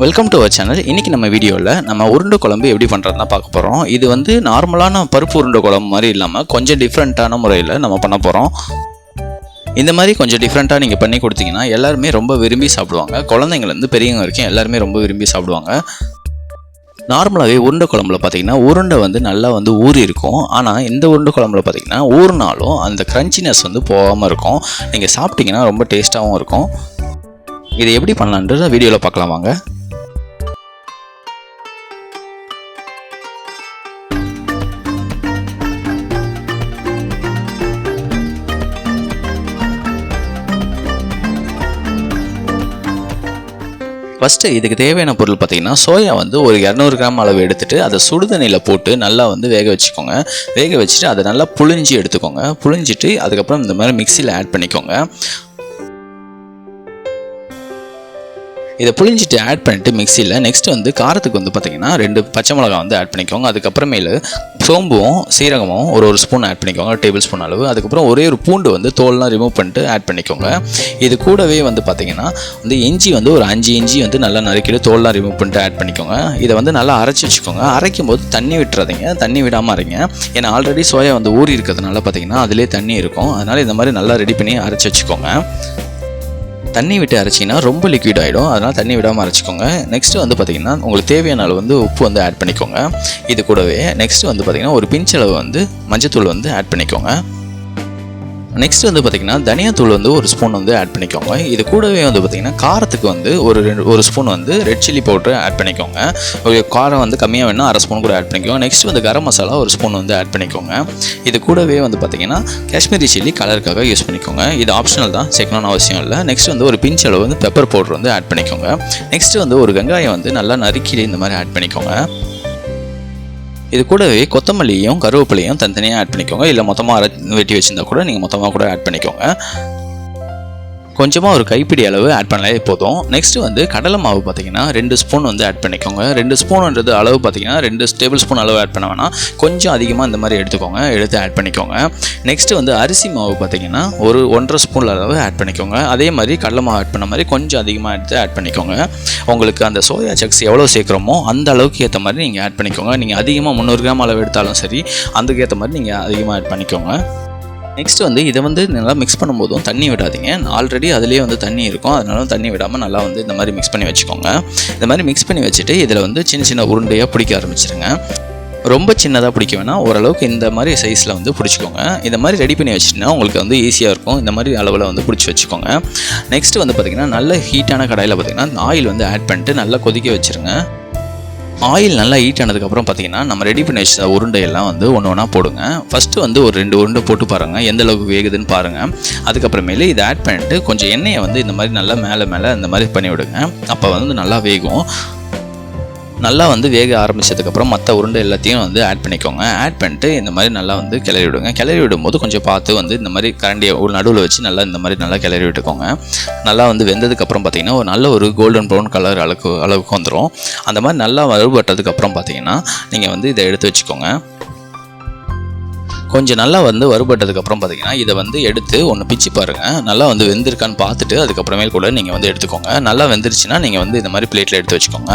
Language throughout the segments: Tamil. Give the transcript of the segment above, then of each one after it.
வெல்கம் டு அவர் சேனல் இன்றைக்கி நம்ம வீடியோவில் நம்ம உருண்டை குழம்பு எப்படி பண்ணுறதுனா தான் பார்க்க போகிறோம் இது வந்து நார்மலான பருப்பு உருண்டை குழம்பு மாதிரி இல்லாமல் கொஞ்சம் டிஃப்ரெண்ட்டான முறையில் நம்ம பண்ண போகிறோம் இந்த மாதிரி கொஞ்சம் டிஃப்ரெண்ட்டாக நீங்கள் பண்ணி கொடுத்தீங்கன்னா எல்லாருமே ரொம்ப விரும்பி சாப்பிடுவாங்க. குழந்தைங்கலேருந்து பெரியவங்க வரைக்கும் எல்லாருமே ரொம்ப விரும்பி சாப்பிடுவாங்க. நார்மலாகவே உருண்டை குழம்புல பார்த்தீங்கன்னா உருண்டை வந்து நல்லா வந்து ஊறி இருக்கும். ஆனால் இந்த உருண்டை குழம்புல பார்த்தீங்கன்னா ஊறினாலும் அந்த க்ரன்ச்சினஸ் வந்து போகாமல் இருக்கும். நீங்கள் சாப்பிட்டீங்கன்னா ரொம்ப டேஸ்ட்டாகவும் இருக்கும். இதை எப்படி பண்ணலான்றத வீடியோவில் பார்க்கலாம் வாங்க. ஃபஸ்ட்டு இதுக்கு தேவையான பொருள் பார்த்திங்கன்னா சோயா வந்து ஒரு இரநூறு கிராம் அளவு எடுத்துட்டு அதை சுடுதண்ணியில் போட்டு நல்லா வந்து வேக வச்சுக்கோங்க. வேக வச்சுட்டு அதை நல்லா புழிஞ்சி எடுத்துக்கோங்க. புழிஞ்சிட்டு அதுக்கப்புறம் இந்த மாதிரி மிக்சியில் ஆட் பண்ணிக்கோங்க. இதை புழிஞ்சிட்டு ஆட் பண்ணிட்டு மிக்சியில் நெக்ஸ்ட் வந்து காரத்துக்கு வந்து பார்த்தீங்கன்னா ரெண்டு பச்சை மிளகாய் வந்து ஆட் பண்ணிக்கோங்க. அதுக்கப்புறமேலு சோம்பும் சீரகமும் ஒரு ஒரு ஸ்பூன் ஆட் பண்ணிக்கோங்க. டேபிள் ஸ்பூன் அளவு. அதுக்கப்புறம் ஒரே ஒரு பூண்டு வந்து தோல்லாம் ரிமூவ் பண்ணிட்டு ஆட் பண்ணிக்கோங்க. இது கூடவே வந்து பார்த்தீங்கன்னா வந்து இஞ்சி வந்து ஒரு அஞ்சு இஞ்சி வந்து நல்லா நறுக்கிட்டு தோல்லாம் ரிமூவ் பண்ணிட்டு ஆட் பண்ணிக்கோங்க. இதை வந்து நல்லா அரைச்சி வச்சுக்கோங்க. அரைக்கும் போது தண்ணி விட்டுறாதீங்க. தண்ணி விடாமல் அரைங்க. ஏன்னா ஆல்ரெடி சோயா வந்து ஊறி இருக்கிறதுனால பார்த்தீங்கன்னா அதிலே தண்ணி இருக்கும். அதனால் இந்த மாதிரி நல்லா ரெடி பண்ணி அரைச்சி வச்சுக்கோங்க. தண்ணி விட்டு அரைச்சிங்கன்னா ரொம்ப லிக்விட் ஆகிடும் அதனால் தண்ணி விடாமல் அரைச்சிக்கோங்க. நெக்ஸ்ட் வந்து பார்த்திங்கன்னா உங்களுக்கு தேவையான அளவு வந்து உப்பு வந்து ஆட் பண்ணிக்கோங்க. இது கூடவே நெக்ஸ்ட்டு வந்து பார்த்திங்கன்னா ஒரு பிஞ்ச் அளவு வந்து மஞ்சத்தூள் வந்து ஆட் பண்ணிக்கோங்க. நெக்ஸ்ட் வந்து பார்த்திங்கன்னா தனியாத்தூள் வந்து ஒரு ஸ்பூன் வந்து ஆட் பண்ணிக்கோங்க. இது கூடவே வந்து பார்த்திங்கன்னா காரத்துக்கு வந்து ஒரு ரெண்டு ஒரு ஸ்பூன் வந்து ரெட் சில்லி பவுடர் ஆட் பண்ணிக்கோங்க. ஒரு காரம் வந்து கம்மியாக வேணும் அரை ஸ்பூன் கூட ஆட் பண்ணிக்கோங்க. நெக்ஸ்ட் வந்து கரம் மசாலா ஒரு ஸ்பூன் வந்து ஆட் பண்ணிக்கோங்க. இது கூடவே வந்து பார்த்திங்கன்னா காஷ்மீரி சில்லி கலருக்காக யூஸ் பண்ணிக்கோங்க. இது ஆப்ஷனல் தான் சேர்க்கணும்னு அவசியம் இல்லை. நெக்ஸ்ட் வந்து ஒரு பிஞ்ச் அளவு வந்து பெப்பர் பவுடர் வந்து ஆட் பண்ணிக்கோங்க. நெக்ஸ்ட் வந்து ஒரு வெங்காயம் வந்து நல்லா நறுக்கி இந்த மாதிரி ஆட் பண்ணிக்கோங்க. இது கூடவே கொத்தமல்லியும் கருவேப்பிலையும் தனித்தனியாக ஆட் பண்ணிக்கோங்க. இல்லை மொத்தமாக அரை வெட்டி வச்சிருந்தா கூட நீங்கள் மொத்தமாக கூட ஆட் பண்ணிக்கோங்க. கொஞ்சமாக ஒரு கைப்பிடி அளவு ஆட் பண்ணலே போதும். நெக்ஸ்ட் வந்து கடலை மாவு பார்த்தீங்கன்னா ரெண்டு ஸ்பூன் வந்து ஆட் பண்ணிக்கோங்க. ரெண்டு ஸ்பூன்ன்றது அளவு பார்த்தீங்கன்னா ரெண்டு டேபிள் ஸ்பூன் அளவு ஆட் பண்ண வேணாம். கொஞ்சம் அதிகமாக இந்த மாதிரி எடுத்துக்கோங்க. எடுத்து ஆட் பண்ணிக்கோங்க. நெக்ஸ்ட் வந்து அரிசி மாவு பார்த்தீங்கன்னா ஒரு ஒன்றரை ஸ்பூன் அளவு ஆட் பண்ணிக்கோங்க. அதே மாதிரி கடலை மாவு ஆட் பண்ண மாதிரி கொஞ்சம் அதிகமாக எடுத்து ஆட் பண்ணிக்கோங்க. உங்களுக்கு அந்த சோயா சக்ஸ் எவ்வளோ சேர்க்குறோமோ அந்த அளவுக்கு ஏற்ற மாதிரி நீங்கள் ஆட் பண்ணிக்கோங்க. நீங்கள் அதிகமாக முந்நூறு கிராம் அளவு எடுத்தாலும் சரி அதுக்கேற்ற மாதிரி நீங்கள் அதிகமாக ஆட் பண்ணிக்கோங்க. நெக்ஸ்ட் வந்து இதை வந்து நல்லா மிக்ஸ் பண்ணும்போதும் தண்ணி விடாதீங்க. ஆல்ரெடி அதுலேயே வந்து தண்ணி இருக்கும். அதனால தண்ணி விடாமல் நல்லா வந்து இந்த மாதிரி மிக்ஸ் பண்ணி வச்சுக்கோங்க. இந்த மாதிரி மிக்ஸ் பண்ணி வச்சுட்டு இதில் வந்து சின்ன சின்ன உருண்டையாக பிடிக்க ஆரம்பிச்சிருங்க. ரொம்ப சின்னதாக பிடிக்க வேணால் ஓரளவுக்கு இந்த மாதிரி சைஸில் வந்து பிடிச்சிக்கோங்க. இந்த மாதிரி ரெடி பண்ணி வச்சிட்டிங்கன்னா உங்களுக்கு வந்து ஈஸியாக இருக்கும். இந்த மாதிரி அளவில் வந்து பிடிச்சி வச்சுக்கோங்க. நெக்ஸ்ட் வந்து பார்த்திங்கன்னா நல்ல ஹீட்டான கடையில் பார்த்திங்கன்னா ஆயில் வந்து ஆட் பண்ணிட்டு நல்லா கொதிக்க வச்சுருங்க. ஆயில் நல்லா ஹீட் ஆனதுக்கப்புறம் பார்த்தீங்கன்னா நம்ம ரெடி பண்ணி வச்ச உருண்டையெல்லாம் வந்து ஒன்று ஒன்றா போடுங்க. ஃபஸ்ட்டு வந்து ஒரு ரெண்டு உருண்டை போட்டு பாருங்கள் எந்த அளவுக்கு வேகுதுன்னு பாருங்கள் அதுக்கப்புறமேலு இதை ஆட் பண்ணிட்டு கொஞ்சம் எண்ணெயை வந்து இந்த மாதிரி நல்லா மேலே மேலே இந்த மாதிரி பண்ணி விடுங்க அப்போ வந்து நல்லா வேகும். நல்லா வந்து வேக ஆரம்பிச்சதுக்கப்புறம் மற்ற உருண்டை எல்லாத்தையும் வந்து ஆட் பண்ணிக்கோங்க. ஆட் பண்ணிட்டு இந்த மாதிரி நல்லா வந்து கிளறி விடுங்க. கிளறி விடும்போது கொஞ்சம் பார்த்து வந்து இந்த மாதிரி கரண்டியை ஒரு நடுவில் வச்சு நல்லா இந்த மாதிரி நல்லா கிளறி விட்டுக்கோங்க. நல்லா வந்து வெந்ததுக்கப்புறம் பார்த்தீங்கன்னா ஒரு நல்ல ஒரு கோல்டன் ப்ரௌன் கலர் அளவுக்கு அளவுக்கு வந்துடும் அந்த மாதிரி நல்லா வறுபட்டதுக்கப்புறம் பார்த்தீங்கன்னா நீங்கள் வந்து இதை எடுத்து வச்சுக்கோங்க. கொஞ்சம் நல்லா வந்து வறுபட்டதுக்கப்புறம் பார்த்தீங்கன்னா இதை வந்து எடுத்து ஒன்று பிச்சு பாருங்கள் நல்லா வந்து வெந்திருக்கான்னு பார்த்துட்டு அதுக்கப்புறமே கூட நீங்கள் வந்து எடுத்துக்கோங்க. நல்லா வெந்துருச்சுன்னா நீங்கள் வந்து இந்த மாதிரி பிளேட்டில் எடுத்து வச்சுக்கோங்க.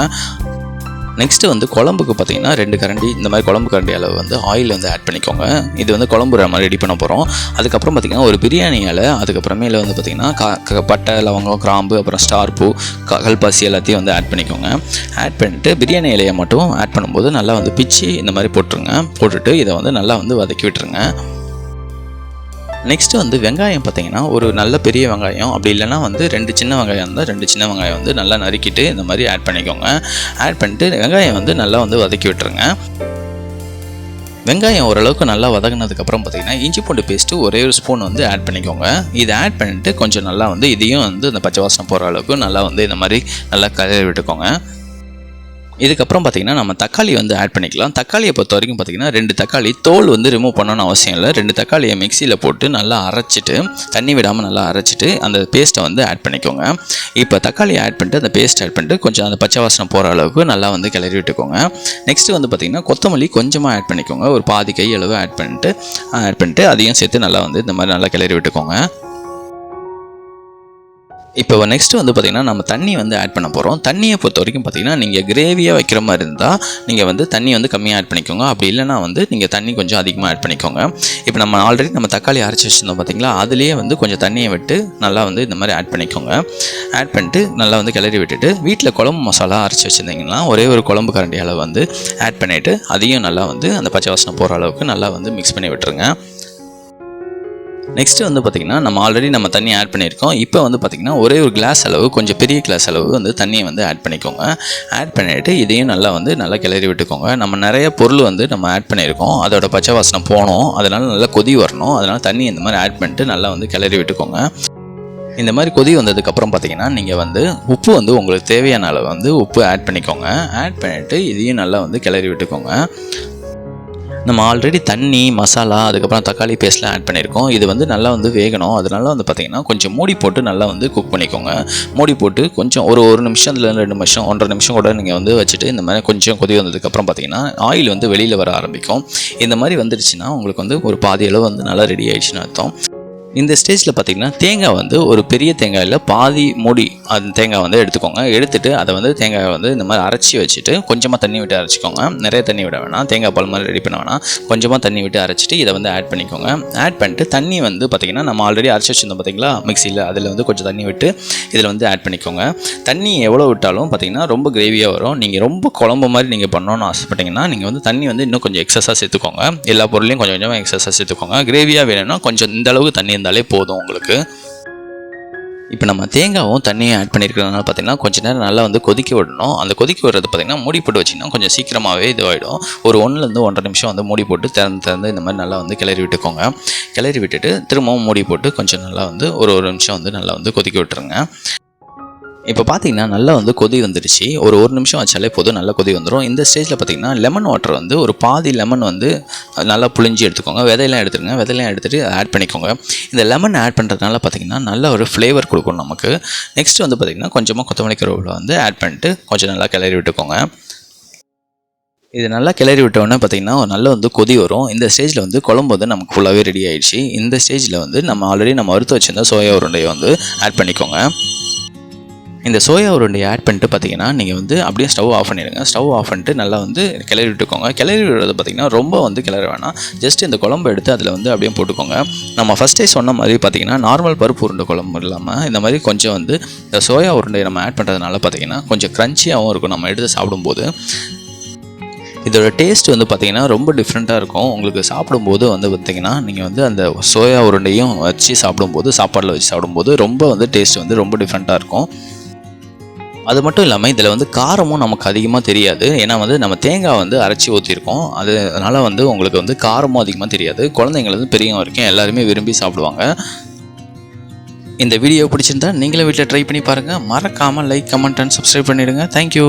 நெக்ஸ்ட்டு வந்து குழம்புக்கு பார்த்தீங்கன்னா ரெண்டு கரண்டி இந்த மாதிரி குழம்பு கரண்டி அளவு வந்து ஆயில் வந்து ஆட் பண்ணிக்கோங்க. இது வந்து குழம்பு மாதிரி ரெடி பண்ண போகிறோம் அதுக்கப்புறம் பார்த்தீங்கன்னா ஒரு பிரியாணி இலை அதுக்கப்புறமேல வந்து பார்த்தீங்கன்னா க- பட்டை லவங்கம் கிராம்பு அப்புறம் ஸ்டார் பூ கல்பாசி எல்லாத்தையும் வந்து ஆட் பண்ணிக்கோங்க. ஆட் பண்ணிட்டு பிரியாணி இலையை மட்டும் ஆட் பண்ணும்போது நல்லா வந்து பிச்சு இந்த மாதிரி போட்டுருங்க. போட்டுட்டு இதை வந்து நல்லா வந்து வதக்கி விட்டுருங்க. நெக்ஸ்ட் வந்து வெங்காயம் பார்த்தீங்கன்னா ஒரு நல்ல பெரிய வெங்காயம். அப்படி இல்லைனா வந்து ரெண்டு சின்ன வெங்காயம் இருந்தால் ரெண்டு சின்ன வெங்காயம் வந்து நல்லா நறுக்கிட்டு இந்த மாதிரி ஆட் பண்ணிக்கோங்க. ஆட் பண்ணிட்டு வெங்காயம் வந்து நல்லா வந்து வதக்கி விட்டுருங்க. வெங்காயம் ஓரளவுக்கு நல்லா வதங்கினதுக்கப்புறம் பார்த்தீங்கன்னா இஞ்சி பூண்டு பேஸ்ட்டு ஒரே ஒரு ஸ்பூன் வந்து ஆட் பண்ணிக்கோங்க. இதை ஆட் பண்ணிட்டு கொஞ்சம் நல்லா வந்து இதையும் வந்து இந்த பச்சை வாசனை போகிற அளவுக்கு நல்லா வந்து இந்த மாதிரி நல்லா கலரி விட்டுக்கோங்க. இதுக்கப்புறம் பார்த்தீங்கன்னா நம்ம தக்காளி வந்து ஆட் பண்ணிக்கலாம். தக்காளியை பொறுத்த வரைக்கும் பார்த்தீங்கன்னா ரெண்டு தக்காளி தோல் வந்து ரிமூவ் பண்ணணும்னு அவசியம் இல்லை. ரெண்டு தக்காளியை மிக்சியில் போட்டு நல்லா அரைச்சிட்டு தண்ணி விடாமல் நல்லா அரைச்சிட்டு அந்த பேஸ்ட்டை வந்து ஆட் பண்ணிக்கோங்க. இப்போ தக்காளியை ஆட் பண்ணிட்டு அந்த பேஸ்ட் ஆட் பண்ணிட்டு கொஞ்சம் அந்த பச்சை வாசனை போகிற அளவுக்கு நல்லா வந்து கிளறி விட்டுக்கோங்க. நெக்ஸ்ட்டு வந்து பார்த்திங்கன்னா கொத்தமல்லி கொஞ்சமாக ஆட் பண்ணிக்கோங்க. ஒரு பாதி கை அளவு ஆட் பண்ணிட்டு ஆட் பண்ணிட்டு அதையும் சேர்த்து நல்லா வந்து இந்த மாதிரி நல்லா கிளறி விட்டுக்கோங்க. இப்போ நெக்ஸ்ட் வந்து பார்த்திங்கன்னா நம்ம தண்ணி வந்து ஆட் பண்ண போகிறோம் தண்ணியை பொறுத்த வரைக்கும் பார்த்தீங்கன்னா நீங்கள் கிரேவியாக வைக்கிற மாதிரி இருந்தால் நீங்கள் வந்து தண்ணி வந்து கம்மியாக ஆட் பண்ணிக்கோங்க. அப்படி இல்லைனா வந்து நீங்கள் தண்ணி கொஞ்சம் அதிகமாக ஆட் பண்ணிக்கோங்க. இப்போ நம்ம ஆல்ரெடி நம்ம தக்காளி அரைச்சி வச்சுருந்தோம் பார்த்திங்களா அதுலேயே வந்து கொஞ்சம் தண்ணியை விட்டு நல்லா வந்து இந்த மாதிரி ஆட் பண்ணிக்கோங்க. ஆட் பண்ணிட்டு நல்லா வந்து கிளறி விட்டுட்டு வீட்டில் குழம்பு மசாலா அரைச்சி வச்சுருந்தீங்கன்னா ஒரே ஒரு குழம்பு கரண்டி அளவு வந்து ஆட் பண்ணிவிட்டு அதையும் நல்லா வந்து அந்த பச்சை வாசனை போகிற அளவுக்கு நல்லா வந்து மிக்ஸ் பண்ணி விட்டுருங்க. நெக்ஸ்ட்டு வந்து பார்த்திங்கன்னா நம்ம ஆல்ரெடி நம்ம தண்ணி ஆட் பண்ணியிருக்கோம். இப்போ வந்து பார்த்திங்கன்னா ஒரே ஒரு கிளாஸ் அளவு கொஞ்சம் பெரிய கிளாஸ் அளவு வந்து தண்ணியை வந்து ஆட் பண்ணிக்கோங்க. ஆட் பண்ணிவிட்டு இதையும் நல்லா வந்து நல்லா கிளறி விட்டுக்கோங்க. நம்ம நிறைய பொருள் வந்து நம்ம ஆட் பண்ணியிருக்கோம். அதோட பச்சை வாசனை போகணும் அதனால் நல்லா கொதி வரணும். அதனால் தண்ணி இந்த மாதிரி ஆட் பண்ணிட்டு நல்லா வந்து கிளறி விட்டுக்கோங்க. இந்த மாதிரி கொதி வந்ததுக்கப்புறம் பார்த்தீங்கன்னா நீங்கள் வந்து உப்பு வந்து உங்களுக்கு தேவையான அளவு வந்து உப்பு ஆட் பண்ணிக்கோங்க. ஆட் பண்ணிவிட்டு இதையும் நல்லா வந்து கிளறி விட்டுக்கோங்க. நம்ம ஆல்ரெடி தண்ணி மசாலா அதுக்கப்புறம் தக்காளி பேஸ்ட்லாம் ஆட் பண்ணியிருக்கோம். இது வந்து நல்லா வந்து வேகணும். அதனால வந்து பார்த்திங்கன்னா கொஞ்சம் மூடி போட்டு நல்லா வந்து குக் பண்ணிக்கோங்க. மூடி போட்டு கொஞ்சம் ஒரு ஒரு நிமிஷம் இல்லை ரெண்டு நிமிஷம் ஒன்றரை நிமிஷம் கூட நீங்கள் வந்து வச்சுட்டு இந்த மாதிரி கொஞ்சம் கொதி வந்ததுக்கப்புறம் பார்த்தீங்கன்னா ஆயில் வந்து வெளியில் வர ஆரம்பிக்கும். இந்த மாதிரி வந்துடுச்சுன்னா உங்களுக்கு வந்து ஒரு பாதி அளவு வந்து நல்லா ரெடி ஆயிடுச்சுன்னு அர்த்தம். இந்த ஸ்டேஜில் பார்த்தீங்கன்னா தேங்காய் வந்து ஒரு பெரிய தேங்காயில் பாதி மூடி அந்த தேங்காய் வந்து எடுத்துக்கோங்க. எடுத்துட்டு அதை வந்து தேங்காயை வந்து இந்த மாதிரி அரைச்சி வச்சுட்டு கொஞ்சமாக தண்ணி விட்டு அரைச்சிக்கோங்க. நிறைய தண்ணி விட வேணாம். தேங்காய் பால் மாதிரி ரெடி பண்ண வேணாம். கொஞ்சமாக தண்ணி விட்டு அரைச்சிட்டு இதை வந்து ஆட் பண்ணிக்கோங்க. ஆட் பண்ணிட்டு தண்ணி வந்து பார்த்திங்கன்னா நம்ம ஆல்ரெடி அரைச்சி வச்சிருந்தோம் பார்த்திங்களா மிக்சியில் அதில் வந்து கொஞ்சம் தண்ணி விட்டு இதில் வந்து ஆட் பண்ணிக்கோங்க. தண்ணி எவ்வளோ விட்டாலும் பார்த்தீங்கன்னா ரொம்ப கிரேவியாக வரும். நீங்கள் ரொம்ப குழம்பு மாதிரி நீங்கள் பண்ணணும்னு ஆசைப்பட்டீங்கன்னா நீங்கள் வந்து தண்ணி வந்து இன்னும் கொஞ்சம் எக்ஸஸாக சேர்த்துக்கோங்க. எல்லா பொருளையும் கொஞ்சம் கொஞ்சமாக எக்ஸஸாக சேர்த்துக்கோங்க. கிரேவியாக வேணும்னா கொஞ்சம் இந்த அளவுக்கு தண்ணி இருந்தாலே போதும் உங்களுக்கு. இப்போ நம்ம தேங்காவும் தண்ணியும் ஆட் பண்ணியிருக்கிறதுனால பார்த்தீங்கன்னா கொஞ்ச நேரம் நல்லா வந்து கொதிக்க விடணும். அந்த கொதிக்க விடுறது பார்த்தீங்கன்னா மூடி போட்டு வச்சிங்கன்னா கொஞ்சம் சீக்கிரமாகவே இதுவாகிடும் ஒரு ஒன்றுலேருந்து ஒன்றரை நிமிஷம் வந்து மூடி போட்டு திறந்து திறந்து இந்த மாதிரி நல்லா வந்து கிளறி விட்டுக்கோங்க. கிளறி விட்டுட்டு திரும்பவும் மூடி போட்டு கொஞ்சம் நல்லா வந்து ஒரு ஒரு நிமிஷம் வந்து நல்லா வந்து கொதிக்க விட்டுருங்க. இப்போ பார்த்தீங்கன்னா நல்லா வந்து கொதி வந்துடுச்சு. ஒரு ஒரு நிமிஷம் வச்சாலே போதும் நல்லா கொதி வந்துடும் இந்த ஸ்டேஜில் பார்த்தீங்கன்னா லெமன் வாட்டர் வந்து ஒரு பாதி லெமன் வந்து நல்லா புளிஞ்சு எடுத்துக்கோங்க. விதையெல்லாம் எடுத்துருங்க. விதையெல்லாம் எடுத்துகிட்டு ஆட் பண்ணிக்கோங்க. இந்த லெமன் ஆட் பண்ணுறதுனால பார்த்தீங்கன்னா நல்ல ஒரு ஃப்ளேவர் கொடுக்கும் நமக்கு. நெக்ஸ்ட் வந்து பார்த்திங்கன்னா கொஞ்சமாக கொத்தமல்லி கருவேப்பிலை வந்து ஆட் பண்ணிட்டு கொஞ்சம் நல்லா கிளறி விட்டுக்கோங்க. இது நல்லா கிளறி விட்டோன்னே பார்த்தீங்கன்னா ஒரு நல்ல வந்து கொதி வரும். இந்த ஸ்டேஜில் வந்து குழம்பு வந்து நமக்கு ஃபுல்லாகவே ரெடி ஆகிடுச்சு இந்த ஸ்டேஜில் வந்து நம்ம ஆல்ரெடி நம்ம வறுத்து வச்சிருந்த சோயா உருண்டையை வந்து ஆட் பண்ணிக்கோங்க. இந்த சோயா உருண்டையை ஆட் பண்ணிட்டு பார்த்தீங்கன்னா நீங்கள் வந்து அப்படியே ஸ்டவ் ஆஃப் பண்ணிடுங்க. ஸ்டவ் ஆஃப் பண்ணிட்டு நல்லா வந்து கிளறி விட்டுக்கோங்க. கிளறி விடுறது பார்த்தீங்கன்னா ரொம்ப வந்து கிளற வேணாம். ஜஸ்ட் இந்த குழம்பு எடுத்து அதில் வந்து அப்படியே போட்டுக்கோங்க. நம்ம ஃபஸ்ட்டே சொன்ன மாதிரி பார்த்தீங்கன்னா நார்மல் பருப்பு உருண்டை குழம்பு இல்லாமல் இந்த மாதிரி கொஞ்சம் வந்து இந்த சோயா உருண்டையை நம்ம ஆட் பண்ணுறதுனால பார்த்தீங்கன்னா கொஞ்சம் க்ரன்ச்சியாகவும் இருக்கும். நம்ம எடுத்து சாப்பிடும்போது. இதோட டேஸ்ட் வந்து பார்த்தீங்கன்னா ரொம்ப டிஃப்ரெண்ட்டாக இருக்கும். உங்களுக்கு சாப்பிடும்போது வந்து பார்த்தீங்கன்னா நீங்கள் வந்து அந்த சோயா உருண்டையும் வச்சு சாப்பிடும்போது சாப்பாடில் வச்சு சாப்பிடும்போது ரொம்ப வந்து டேஸ்ட் வந்து ரொம்ப டிஃப்ரெண்ட்டாக இருக்கும். அது மட்டும் இல்லாமல் இதில் வந்து காரமும் நமக்கு அதிகமாக தெரியாது. ஏன்னா வந்து நம்ம தேங்காய் வந்து அரைச்சி ஊற்றிருக்கோம் அது அதனால் வந்து உங்களுக்கு வந்து காரமும் அதிகமாக தெரியாது. குழந்தைங்களுக்கு பெரியவங்க வரைக்கும் எல்லாருமே விரும்பி சாப்பிடுவாங்க. இந்த வீடியோ பிடிச்சிருந்தா நீங்களும் வீட்டில் ட்ரை பண்ணி பாருங்கள் மறக்காமல் லைக் கமெண்ட் அண்ட் சப்ஸ்கிரைப் பண்ணிவிடுங்க தேங்க்யூ